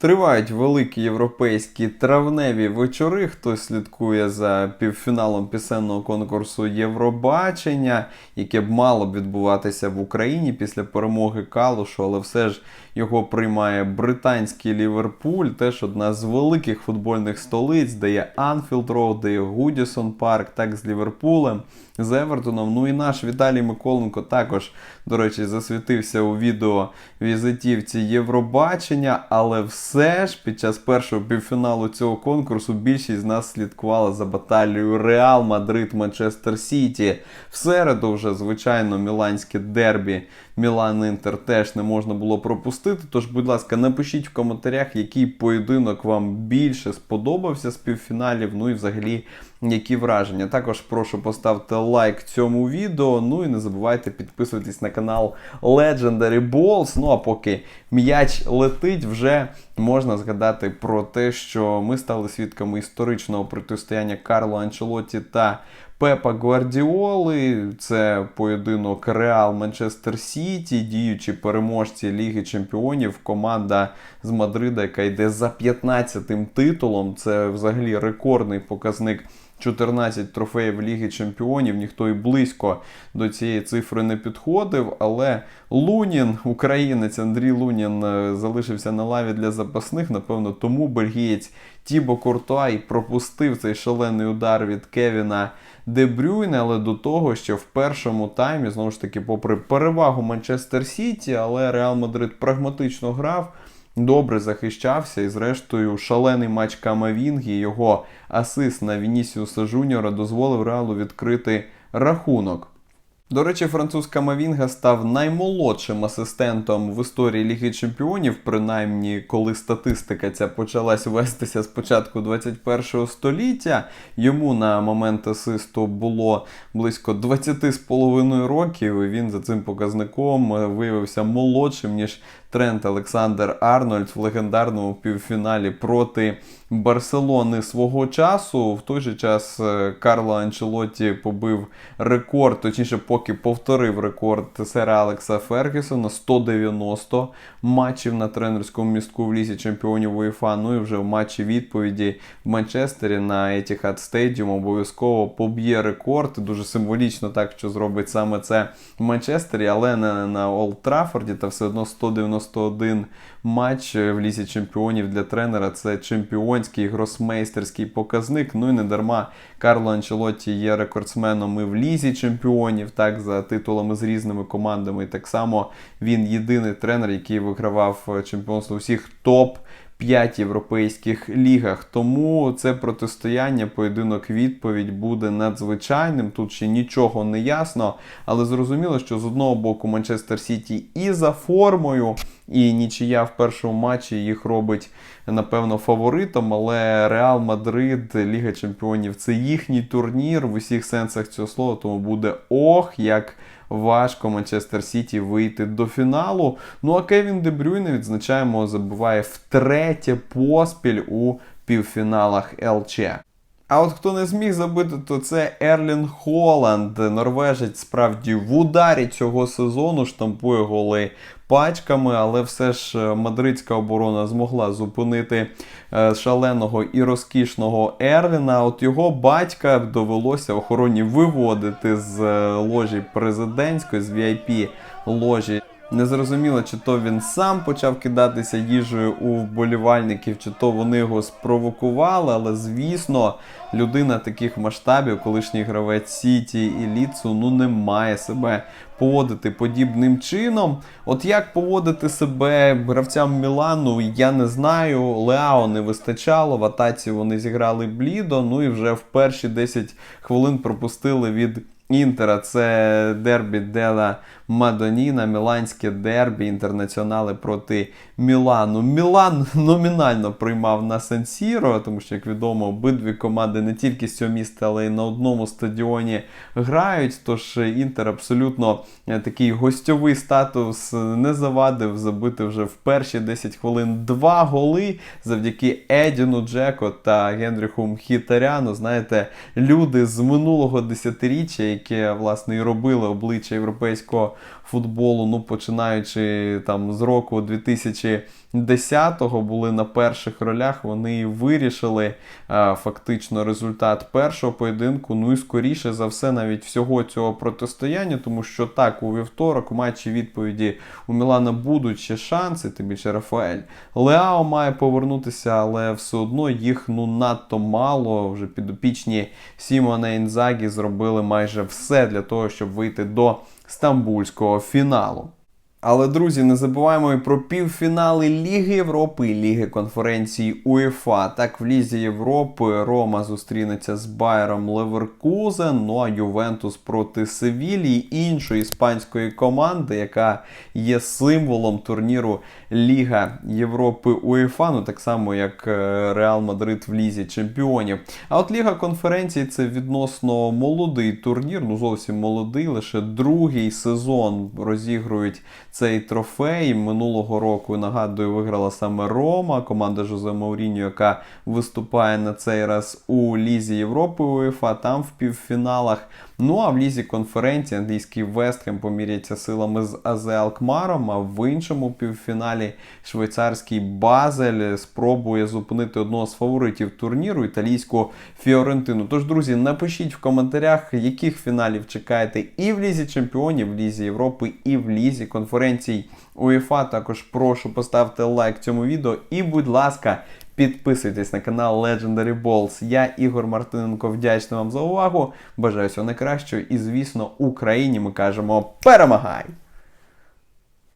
Тривають великі європейські травневі вечори. Хтось слідкує за півфіналом пісенного конкурсу Євробачення, яке б мало б відбуватися в Україні після перемоги Калушу, але все ж його приймає британський Ліверпуль, теж одна з великих футбольних столиць, де є Анфілд Роуд, де є Гудісон Парк, так з Ліверпулем, з Евертоном. Ну і наш Віталій Миколенко також, до речі, засвітився у відео візитівці Євробачення, але все ж під час першого півфіналу цього конкурсу більшість з нас слідкувала за баталією Реал Мадрид Манчестер Сіті. В середу вже, звичайно, міланське дербі Мілан Інтер теж не можна було пропустити. Тож, будь ласка, напишіть в коментарях, який поєдинок вам більше сподобався з півфіналів. Ну і взагалі, які враження. Також прошу поставити лайк цьому відео. Ну і не забувайте підписуватись на канал Legendary Balls. Ну а поки м'яч летить, вже можна згадати про те, що ми стали свідками історичного протистояння Карло Анчелотті та Пепа Гвардіоли. Це поєдинок Реал Манчестер Сіті, діючі переможці Ліги Чемпіонів. Команда з Мадрида, яка йде за 15-тим титулом. Це взагалі рекордний показник. 14 трофеїв Ліги Чемпіонів, ніхто і близько до цієї цифри не підходив. Але Лунін, українець Андрій Лунін, е, залишився на лаві для запасних. Напевно, тому бельгієць Тібо Куртуа і пропустив цей шалений удар від Кевіна Дебрюйне, але до того, що в першому таймі, знову ж таки, попри перевагу Манчестер Сіті, але Реал Мадрид прагматично грав. Добре захищався і, зрештою, шалений матч Камавінгі, його асист на Вінісіуса Жуніора дозволив Реалу відкрити рахунок. До речі, француз Камавінга став наймолодшим асистентом в історії Ліги Чемпіонів, принаймні коли статистика ця почалась вестися з початку 21 століття. Йому на момент асисту було близько 20,5 років, і він за цим показником виявився молодшим, ніж Трент Олександр Арнольд в легендарному півфіналі проти Барселони свого часу. В той же час е, Карло Анчелотті побив рекорд, точніше, поки повторив рекорд сера Алекса Фергюсона 190 матчів на тренерському містку в лісі чемпіонів УЄФА. Ну і вже в матчі відповіді в Манчестері на Etihad Stadium обов'язково поб'є рекорд. Дуже символічно так, що зробить саме це в Манчестері, але не на Олд Траффорді, та все одно 191 матч в лісі чемпіонів для тренера. Це чемпіонський гросмейстерський показник. Ну і не дарма Карло Анчелотті є рекордсменом і в лізі чемпіонів, так за титулами з різними командами. І так само він єдиний тренер, який вигравав чемпіонство усіх топ. 5 європейських лігах. Тому це протистояння, поєдинок відповідь буде надзвичайним. Тут ще нічого не ясно, але зрозуміло, що з одного боку Манчестер Сіті і за формою, і нічия в першому матчі їх робить, напевно, фаворитом. Але Реал Мадрид, Ліга Чемпіонів це їхній турнір в усіх сенсах цього слова, тому буде ох, як важко Манчестер Сіті вийти до фіналу. Ну а Кевін Дебрюйне, відзначаємо, забуває втретє поспіль у півфіналах ЛЧ. А от хто не зміг забити, то це Ерлін Холланд. Норвежець справді в ударі цього сезону штампує голи пачками, але все ж е, мадридська оборона змогла зупинити е, шаленого і розкішного Ерліна. От його батька довелося охороні виводити з е, ложі президентської, з VIP ложі. Незрозуміло, чи то він сам почав кидатися їжею у вболівальників, чи то вони його спровокували, але звісно, людина таких масштабів, колишній гравець Сіті і Ліцу, ну не має себе поводити подібним чином. От як поводити себе гравцям Мілану, я не знаю. Леао не вистачало, в атаці вони зіграли блідо, ну і вже в перші 10 хвилин пропустили від. Інтера це дербі Дела Мадоніна, Міланське дербі, інтернаціонали проти Мілану. Мілан номінально приймав на Сан-Сіро, тому що, як відомо, обидві команди не тільки з цього міста, але й на одному стадіоні грають. Тож Інтер абсолютно е, такий гостьовий статус не завадив забити вже в перші 10 хвилин два голи завдяки Едіну Джеко та Генріху Мхітаряну. Знаєте, люди з минулого десятиріччя, яке власне і робили обличчя європейського футболу, ну починаючи там з року 2010-го, були на перших ролях. Вони вирішили а, фактично результат першого поєдинку. Ну і скоріше за все, навіть всього цього протистояння, тому що так, у вівторок матчі відповіді у Мілана будуть ще шанси, тим більше Рафаель. Леао має повернутися, але все одно їх ну надто мало. Вже підопічні Сімона Інзагі зробили майже все для того, щоб вийти до стамбульського фіналу. Але, друзі, не забуваємо і про півфінали Ліги Європи і Ліги конференції УЄФА. Так, в Лізі Європи Рома зустрінеться з Байером Леверкузен, ну а Ювентус проти Севілії, іншої іспанської команди, яка є символом турніру Ліга Європи УЄФА, ну так само як е, Реал Мадрид в Лізі Чемпіонів. А от Ліга конференції це відносно молодий турнір, ну зовсім молодий, лише другий сезон розігрують цей трофей. Минулого року, нагадую, виграла саме Рома, команда Жозе Мауріньо, яка виступає на цей раз у Лізі Європи УЄФА, там в півфіналах. Ну а в лізі конференції англійський Вестхем поміряється силами з АЗ Алкмаром, а в іншому півфіналі швейцарський Базель спробує зупинити одного з фаворитів турніру італійську Фіорентину. Тож, друзі, напишіть в коментарях, яких фіналів чекаєте і в лізі чемпіонів, в лізі Європи, і в лізі конференцій УЄФА. Також прошу поставити лайк цьому відео і, будь ласка. Підписуйтесь на канал Legendary Balls. Я Ігор Мартиненко вдячний вам за увагу. Бажаю всього найкращого і, звісно, Україні ми кажемо перемагай!